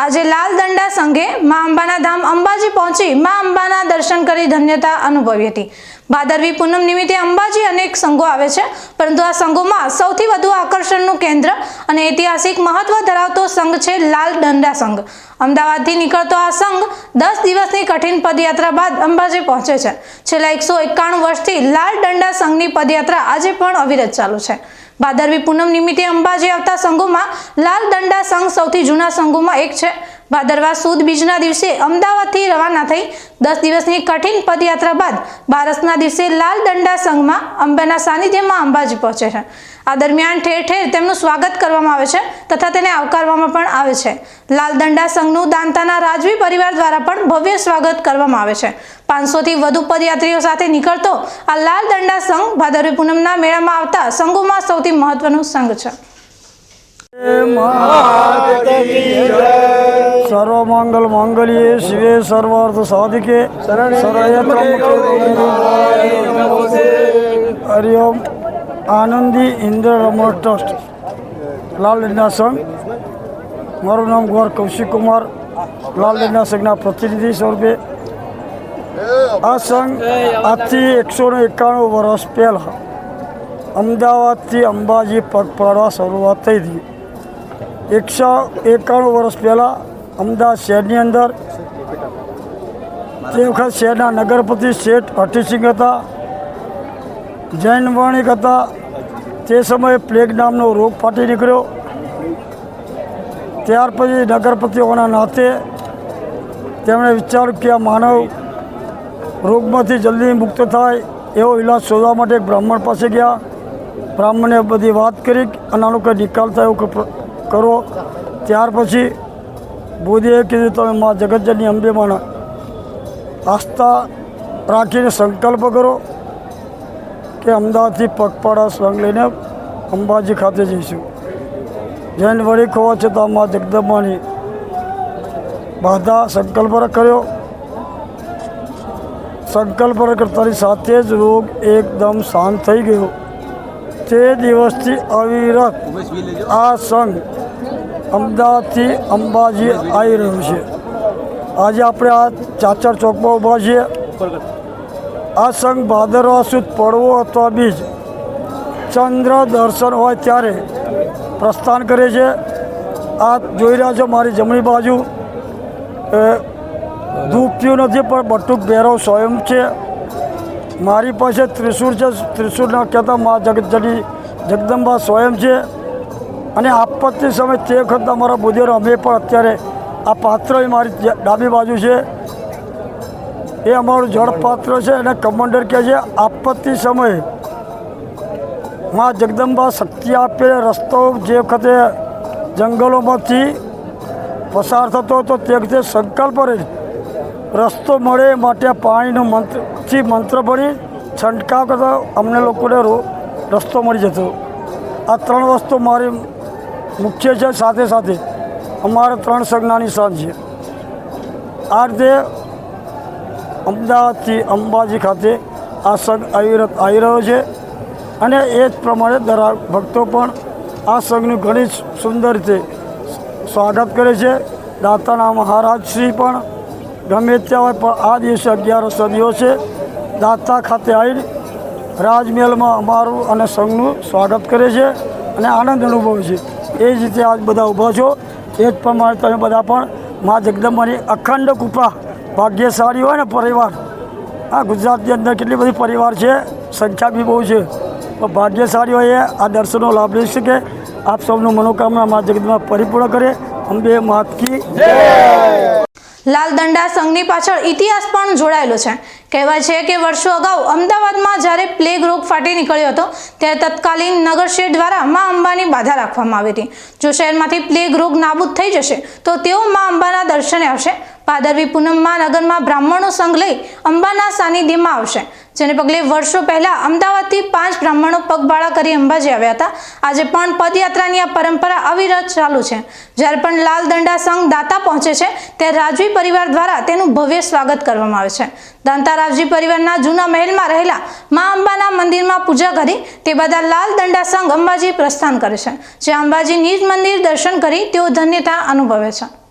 આજે લાલ દંડા સંઘે મા અંબાના ધામ અંબાજી પહોંચી મા અંબાના દર્શન કરી ધન્યતા અનુભવી હતી. ભાદરવી પૂનમ નિમિત્તે અંબાજી અનેક સંઘો આવે છે, પરંતુ આ સંઘોમાં સૌથી વધુ આકર્ષણનું કેન્દ્ર અને ઐતિહાસિક મહત્વ ધરાવતો સંઘ છે લાલ દંડા સંઘ. અમદાવાદથી નીકળતો આ સંઘ દસ દિવસની કઠિન પદયાત્રા બાદ અંબાજી પહોંચે છે. છેલ્લા એકસો એકાણું વર્ષથી લાલ દંડા સંઘની પદયાત્રા આજે પણ અવિરત ચાલુ છે. ભાદરવી પૂનમ નિમિત્તે અંબાજી આવતા સંઘોમાં લાલ દંડા સંઘ સૌથી જૂના સંઘોમાં એક છે. ભાદરવા સુદ બીજના દિવસે અમદાવાદથી રવાના થઈ દસ દિવસની કઠિન પદયાત્રા બાદ બારસના દિવસે લાલ દંડા સંઘમાં અંબાના સાનિધ્યમાં અંબાજી પહોંચે છે. આ દરમિયાન ઠેર ઠેર તેમનું સ્વાગત કરવામાં આવે છે તથા તેને આવકારવામાં પણ આવે છે. લાલ દંડા સંઘનું દાંતાના રાજવી પરિવાર દ્વારા પણ ભવ્ય સ્વાગત કરવામાં આવે છે. પાંચસોથી વધુ પદયાત્રીઓ સાથે નીકળતો આ લાલ દંડા સંઘ ભાદરવી પૂનમના મેળામાં આવતા સંઘોમાં સૌથી મહત્વનું સંઘ છે. સર્વમંગલ માંગલ્યે શિવે સર્વાર્થ સાધિકે હરિઓમ આનંદી ઇન્દ્ર રમણ ટ્રસ્ટ લાલ લીલા સંઘ મારું નામ ગોર કૌશિક કુમાર લાલ લીલા સંઘના પ્રતિનિધિ સ્વરૂપે આ સંઘ આજથી એકસો ને એકાણું વર્ષ પહેલાં અમદાવાદથી અંબાજી પગપાળા શરૂઆત થઈ હતી એકસો એકાણું વર્ષ પહેલાં અમદાવાદ શહેરની અંદર તે વખત શહેરના નગરપતિ શેઠ હઠીસિંહ હતા, જૈન વણિક હતા, તે સમયે પ્લેગ નામનો રોગ ફાટી નીકળ્યો. ત્યાર પછી નગરપતિઓના નાતે તેમણે વિચાર્યું કે આ માનવ રોગમાંથી જલ્દી મુક્ત થાય એવો ઇલાજ શોધવા માટે બ્રાહ્મણ પાસે ગયા. બ્રાહ્મણે બધી વાત કરી અને આનો કંઈ નિકાલ થાય એવું કરો. ત્યાર પછી બોધીએ કીધું, તમે મા જગતજનની અંબેમાના આસ્થા રાખીને સંકલ્પ કરો કે અમદાવાદથી પગપાળા સ્વંગ લઈને અંબાજી ખાતે જઈશું. જૈન વળી હોવા છતાં મા જગદંબાની બાધા સંકલ્પ કર્યો. સંકલ્પ કરતાની સાથે જ રોગ એકદમ શાંત થઈ ગયો. તે દિવસથી અવિરત આ સંઘ અમદાવાદથી અંબાજી આવી રહ્યું છે. આજે આપણે આ ચાચર ચોકમાં ઊભા છીએ. આ સંઘ ભાદરવા સુદ પડવો અથવા બીજ ચંદ્ર દર્શન હોય ત્યારે પ્રસ્થાન કરે છે. આ જોઈ રહ્યા છો મારી જમણી બાજુ. ધૂપ થયું નથી, પણ બટુક ભૈરવ સ્વયં છે. મારી પાસે ત્રિશુર છે. ત્રિશુરના કહેતા મા જગત જગદંબા સ્વયં છે. અને આપત્તિ સમય તે વખત અમારા બુધેરો અમે પણ અત્યારે આ પાત્ર મારી ડાબી બાજુ છે. એ અમારું જળપાત્ર છે અને કમાન્ડર કહે છે, આપત્તિ સમયે મા જગદંબા શક્તિ આપે રસ્તો જે વખતે જંગલોમાંથી પસાર થતો હતો તે વખતે સંકલ્પ રહે રસ્તો મળે માટે પાણીનો મંત્રથી મંત્ર ભરી છંટકાવ કરતા અમને લોકોને રસ્તો મળી જતો. આ ત્રણ વસ્તુ મારી મુખ્ય છે, સાથે સાથે અમારા ત્રણ સંજ્ઞા સાથ છે. આ રીતે અમદાવાદથી અંબાજી ખાતે આ સંઘ આવી આવી રહ્યો છે અને એ જ પ્રમાણે દરા ભક્તો પણ આ સંઘનું ઘણી જ સુંદર રીતે સ્વાગત કરે છે. દાતાના મહારાજ શ્રી પણ ગમે ત્યાં હોય, પણ આ દિવસે અગિયાર સદીઓ છે. દાતા ખાતે આવીને રાજમહેલમાં અમારું અને સંઘનું સ્વાગત કરે છે અને આનંદ અનુભવે છે. એ જ રીતે આજ બધા ઊભા છો. એ જ પ્રમાણે તમે બધા પણ મા જગદંબાની અખંડ કૃપા, ભાગ્યશાળી હોય ને પરિવાર. આ ગુજરાતની અંદર કેટલી બધી પરિવાર છે, સંખ્યા બી બહુ છે. તો ભાગ્યશાળી હોય આ દર્શનનો લાભ લઈ શકે. આપ સૌનું મનોકામના મા જગદંબા પરિપૂર્ણ કરે. અંબે માત કી. લાલ દંડા સંઘની પાછળ ઇતિહાસ પણ જોડાયેલો છે. કહેવાય છે કે વર્ષો અગાઉ અમદાવાદમાં જ્યારે પ્લેગ રોગ ફાટી નીકળ્યો હતો, ત્યારે તત્કાલીન નગરશેર દ્વારા મા અંબાની બાધા રાખવામાં આવી હતી. જો શહેરમાંથી પ્લેગ રોગ નાબૂદ થઈ જશે, તો તેઓ મા અંબાના દર્શને આવશે. ભાદરવી પૂનમમાં નગરમાં બ્રાહ્મણો સંઘ લઈ અંબાના સાનિધ્યમાં આવશે. જેને પગલે વર્ષો પહેલા અમદાવાદથી પાંચ બ્રાહ્મણો પગબાળા કરી અંબાજી આવ્યા હતા. આજે પણ પદયાત્રાની આ પરંપરા અવિરત ચાલુ છે. જ્યારે પણ લાલ દંડા સંઘ દાતા પહોંચે છે, ત્યારે રાજવી પરિવાર દ્વારા તેનું ભવ્ય સ્વાગત કરવામાં આવે છે. દાંતા રાજવી પરિવારના જૂના મહેલમાં રહેલા મા અંબાના મંદિરમાં પૂજા કરી, તે બધા લાલ દંડા સંઘ અંબાજી પ્રસ્થાન કરે છે. જે અંબાજી નિજ મંદિર દર્શન કરી તેઓ ધન્યતા અનુભવે છે.